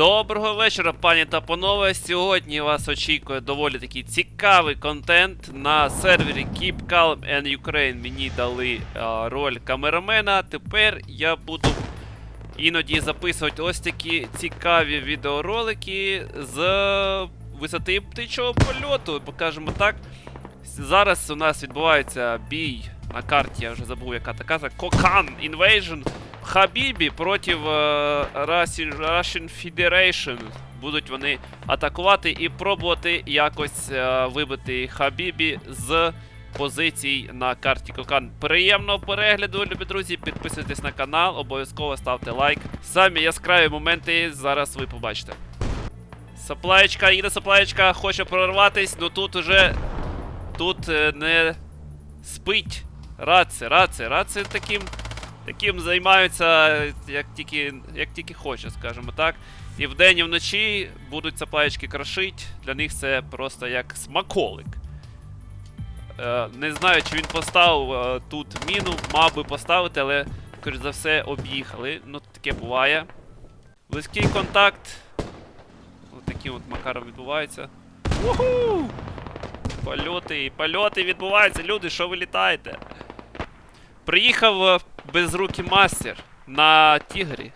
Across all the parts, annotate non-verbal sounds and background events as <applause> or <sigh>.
Доброго вечора, пані та панове. Сьогодні вас очікує доволі такий цікавий контент на сервері Keep Calm and Ukraine. Мені дали а, роль камерамена. Тепер я буду іноді записувати ось такі цікаві відеоролики з висоти птичого польоту, покажемо так. Зараз у нас відбувається бій на карті, я вже забув, яка така. Kokан Invasion Хабібі проти е, Russian, Federation. Будуть вони атакувати і пробувати якось е, вибити Хабібі з позицій на карті Кокан. Приємного перегляду, любі друзі. Підписуйтесь на канал, обов'язково ставте лайк. Самі яскраві моменти зараз ви побачите. Саплаєчка, їде саплаєчка, хоче прорватись, ну тут уже тут е, не спить. Раци, раци, раци таким таким займаються як тільки, як тільки хоче, скажімо так. І вдень, і вночі будуть саплаєчки крошить. Для них це просто як смаколик. Е, не знаю, чи він поставив е, тут міну, мав би поставити, але, скоріш за все, об'їхали. Ну, таке буває. Близький контакт. Ось таким от макаром відбувається. Уху! Польоти, польоти відбуваються, люди, що ви літаєте? Приїхав е, безрукий мастер на Тігрі.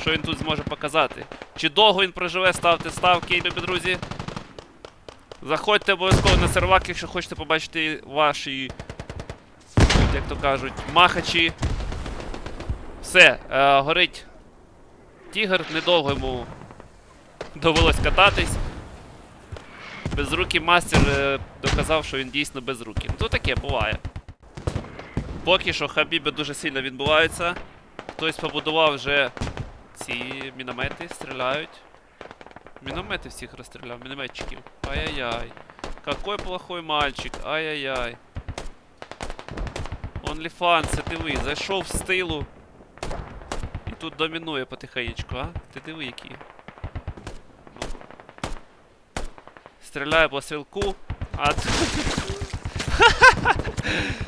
Що він тут зможе показати? Чи довго він проживе, ставте ставки, любі друзі. Заходьте обов'язково на сервак, якщо хочете побачити ваші, як то кажуть, махачі. Все, е, горить тігр, недовго йому довелось кататись. Безрукий мастер е, доказав, що він дійсно безрукий. Ну то таке буває. Поки що хабіби дуже сильно відбуваються. Хтось побудував вже ці міномети, стріляють. Міномети всіх розстріляв, мінометчиків. Ай-яй-яй. Какой плохой мальчик, ай-яй-яй. OnlyFans, це диви, зайшов в стилу. І тут домінує потихенечку, а? Ти диви який. Ну. Стріляє по стрілку, а т- <laughs>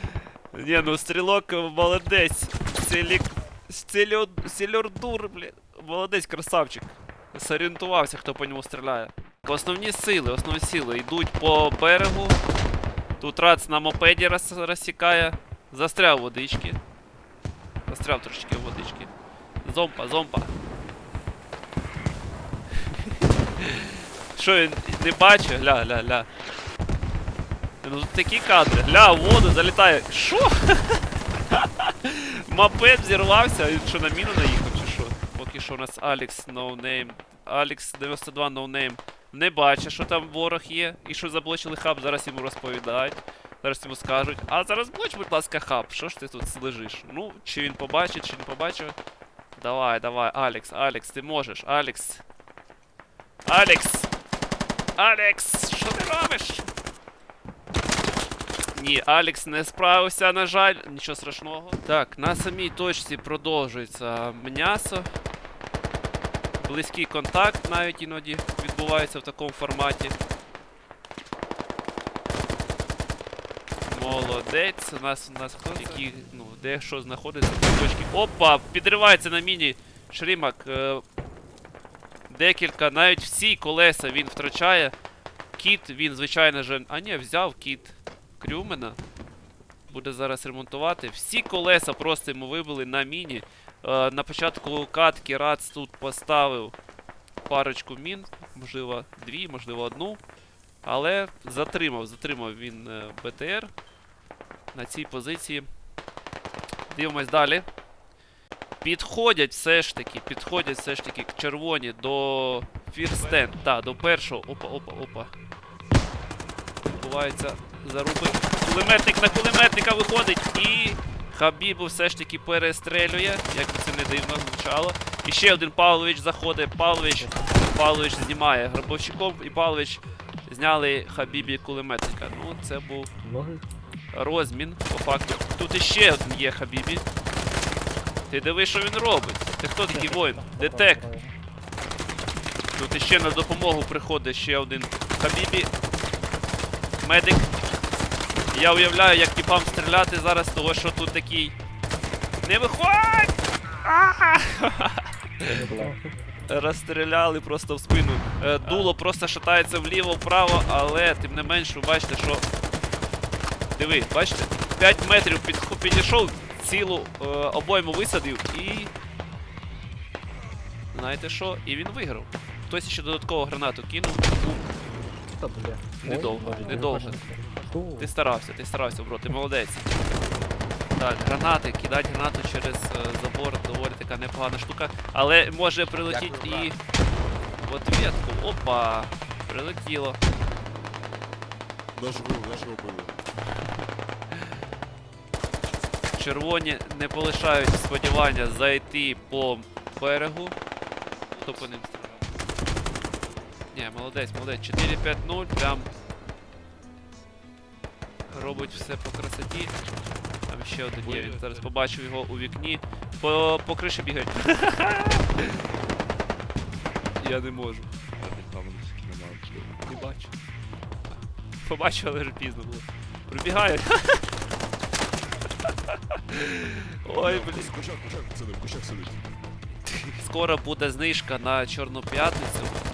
Ні, ну стрілок молодець. Селік... Селю... Селюрдур, блін. Молодець, красавчик. Зорієнтувався, хто по ньому стріляє. Основні сили, основні сили йдуть по берегу. Тут рац на мопеді роз... розсікає. Застряв водички. Застряв трошечки водички. Зомпа, зомпа. <laughs> Що він не бачить? Гля, гля, гля. Ну тут такі кадри. Гля, воду залітає. Що? <laughs> Мопед зірвався, він що на міну наїхав, чи що? Поки що у нас Алекс name. Алекс 92 no name. Не бачить, що там ворог є. І що заблочили хаб, зараз йому розповідають. Зараз йому скажуть. А зараз блоч, будь ласка, хаб. Що ж ти тут лежиш? Ну, чи він побачить, чи не побачив. Давай, давай, Алекс, Алекс, ти можеш, Алекс. Алекс! Алекс! Що ти робиш? Ні, Алекс не справився, на жаль, нічого страшного. Так, на самій точці продовжується м'ясо. Близький контакт навіть іноді відбувається в такому форматі. Молодець. У нас у нас хто? Які, ну, де що знаходиться в точці. Опа! Підривається на міні Шрімак. Е, декілька, навіть всі колеса він втрачає. Кіт він, звичайно же. А ні, взяв кіт Крюмена. Буде зараз ремонтувати. Всі колеса просто йому вибили на міні. Е, на початку катки Рац тут поставив парочку мін, можливо, дві, можливо, одну. Але затримав, затримав він е, БТР на цій позиції. Дивимось далі. Підходять все ж таки, підходять все ж таки червоні до фірстен. Так, до першого. Опа, опа, опа. Відбувається заруби. Кулеметник на кулеметника виходить і Хабібу все ж таки перестрелює, як би це не дивно звучало. І ще один Павлович заходить. Павлович, Павлович знімає грабовщиком, і Павлович зняли Хабібі кулеметника. Ну, це був розмін, по факту. Тут іще один є Хабібі. Ти диви, що він робить. Ти хто такий воїн? Детек. Тут іще на допомогу приходить ще один Хабібі. Медик. Я уявляю, як тіпам стріляти зараз, того що тут такий. Не виходь! Розстріляли просто в спину. Е, Дуло просто шатається вліво-вправо, але тим не менш, ви бачите, що. Диви, бачите? 5 метрів підхо- підійшов, цілу е, обойму висадив і. Знаєте що? І він виграв. Хтось ще додатково гранату кинув. Ну. Недовго, недовго. Ти старався, ти старався, бро, ти молодець. Так, гранати, кидати гранату через е, забор доволі така непогана штука. Але може прилетіти і в ответку. Опа! Прилетіло. Гру, нашого били. Червоні не полишають сподівання зайти по берегу. Хто по ним стріляв? Ні, молодець, молодець. 4-5-0, прям робить все по красоті. Там ще один є, він зараз побачив його у вікні. По, по криші бігають. Я не можу. Не бачу. Побачив, але вже пізно було. Прибігають. Ой, блін. Кущах сидить. Скоро буде знижка на Чорну п'ятницю.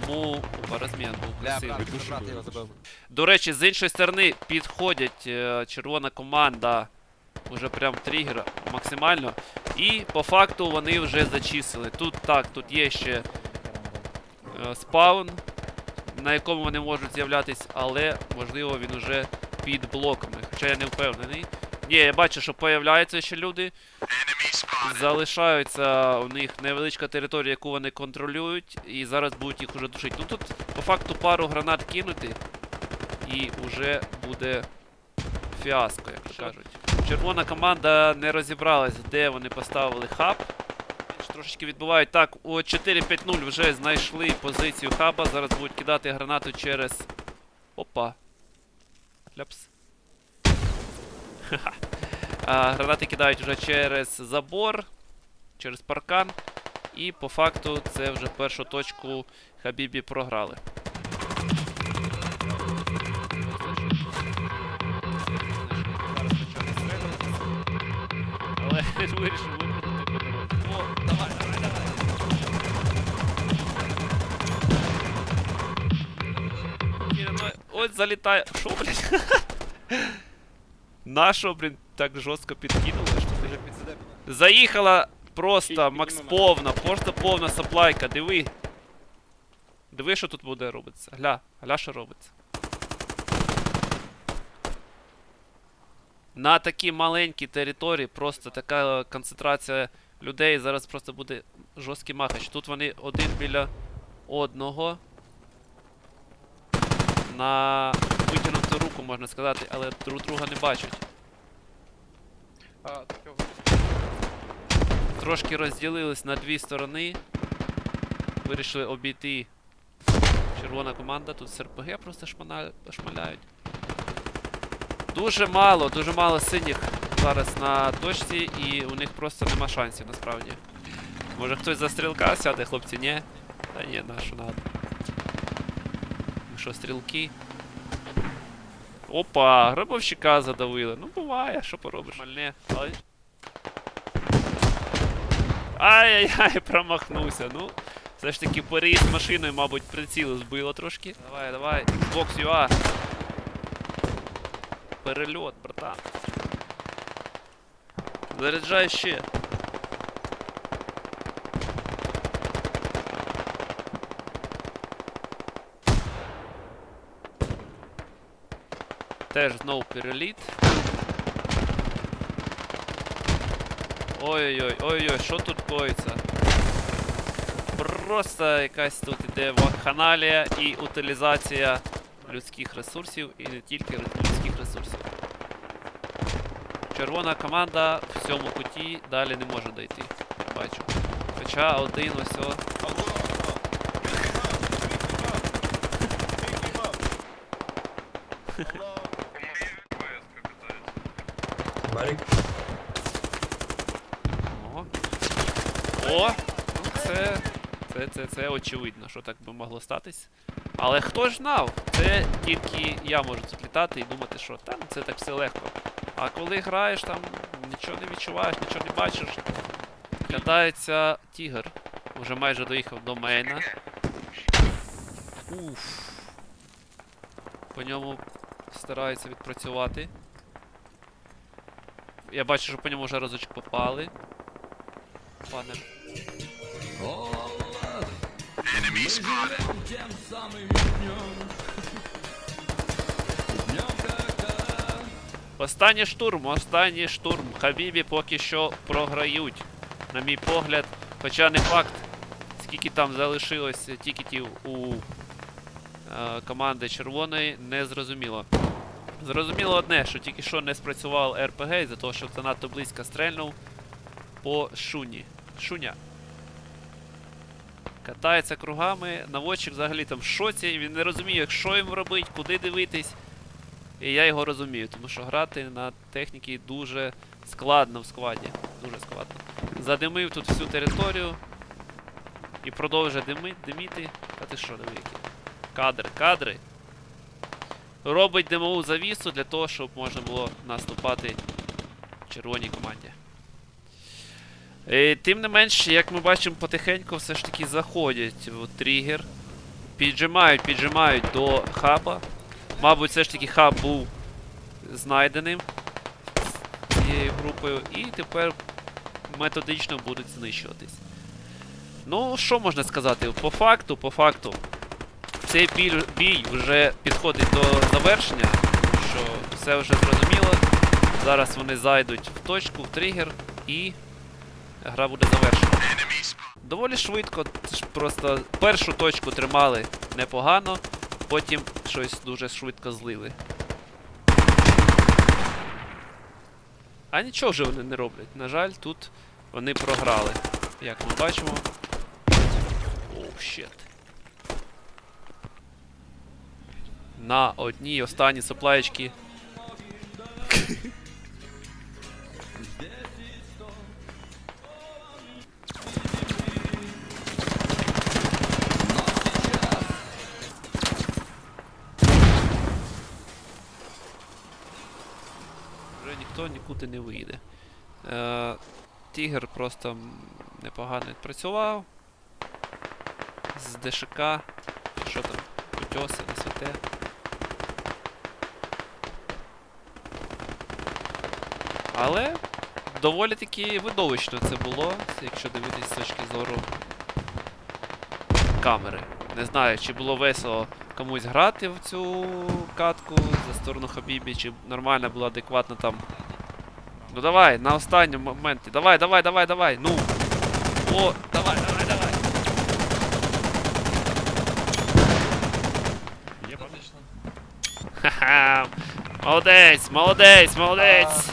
Тому розмін був Бля, красивий. брат, Відпущу, брат, його забив. До речі, з іншої сторони підходять е, червона команда уже прям тригер максимально. І по факту вони вже зачислили. Тут так, тут є ще е, спаун, на якому вони можуть з'являтись, але можливо він уже під блоками. Хоча я не впевнений. Ні, я бачу, що появляються ще люди. Залишаються у них невеличка територія, яку вони контролюють, і зараз будуть їх уже душити. Ну тут по факту пару гранат кинути, і вже буде фіаско, як то кажуть. Червона команда не розібралась, де вони поставили хаб. Трошечки відбувають. Так, о 4-5-0 вже знайшли позицію хаба. Зараз будуть кидати гранату через. Опа. Ляпс. Ха-ха. Гранати кидають вже через забор, через паркан. І по факту це вже першу точку Хабібі програли. Але <laughs> вирішив Ось залітає. Шо, блядь? Нашо, блін, <laughs> так жорстко підкинули, що ти. Заїхала просто макс повна, просто повна саплайка, диви. Диви, що тут буде робитися. Гля, гля, що робиться. На такій маленькій території просто така концентрація людей. Зараз просто буде жорсткий махач. Тут вони один біля одного. На витягнуту руку, можна сказати, але друг друга не бачать. Трошки розділились на дві сторони. Вирішили обійти червона команда. Тут з РПГ просто шмана... шмаляють. Дуже мало, дуже мало синіх зараз на точці, і у них просто нема шансів насправді. Може хтось за стрілка сяде, хлопці, ні? Та ні, на що надо. Що, стрілки? Опа, гробовщика задавили. Ну буває, що поробиш. Мальне. Ай-яй-яй, промахнувся. Ну, все ж таки переїзд машиною, мабуть, приціл збило трошки. Давай, давай, Xbox UA. Перельот, братан. Заряджай ще. Теж знову переліт. Ой-ой-ой, ой-ой, що тут коїться? Просто якась тут іде вакханалія і утилізація людських ресурсів і не тільки людських ресурсів. Червона команда в цьому куті далі не може дойти, бачу. Хоча один ось о. <laughs> Марік. О. Це, це, це, це очевидно, що так би могло статись. Але хто ж знав? Це тільки я можу тут літати і думати, що та ну це так все легко. А коли граєш, там нічого не відчуваєш, нічого не бачиш. Кидається тігр. Уже майже доїхав до мейна. Уф. По ньому стараються відпрацювати. Я бачу, що по ньому вже разочок попали. Пане. Останній штурм, останній штурм. Хабібі поки що програють. На мій погляд. Хоча не факт, скільки там залишилось тікетів у е, команди червоної, не зрозуміло. Зрозуміло одне, що тільки що не спрацював РПГ із-за того, що це надто близько стрельнув по шуні. Шуня. Катається кругами, наводчик взагалі там в шоці, він не розуміє, що йому робити, куди дивитись. І я його розумію, тому що грати на техніці дуже складно в складі. Дуже складно. Задимив тут всю територію. І продовжує дими, диміти. Та ти що, диви. Кадри, кадри. Робить димову завісу для того, щоб можна було наступати червоній команді. Е, тим не менш, як ми бачимо, потихеньку все ж таки заходять в тригер. Піджимають, піджимають до хаба. Мабуть, все ж таки хаб був знайденим цією групою, і тепер методично будуть знищуватись. Ну, що можна сказати? По факту, по факту, цей бій, бій вже підходить до завершення, що все вже зрозуміло. Зараз вони зайдуть в точку, в тригер, і гра буде завершена. Доволі швидко, просто першу точку тримали непогано, потім щось дуже швидко злили. А нічого вже вони не роблять. На жаль, тут вони програли. Як ми бачимо. Оу, щет. На одній останній соплаєчки. Вже ніхто нікуди не вийде. Е, Тігр просто непогано відпрацював. З ДШК. Що там? Утьоси, не святе. Але доволі таки видовищно це було, якщо дивитись з точки зору камери. Не знаю, чи було весело комусь грати в цю катку за сторону Хабібі, чи нормально було адекватно там. Ну давай, на останньому моменті. Давай, давай, давай, давай. Ну. О, давай, давай, давай. Ха-ха. Молодець, молодець, молодець.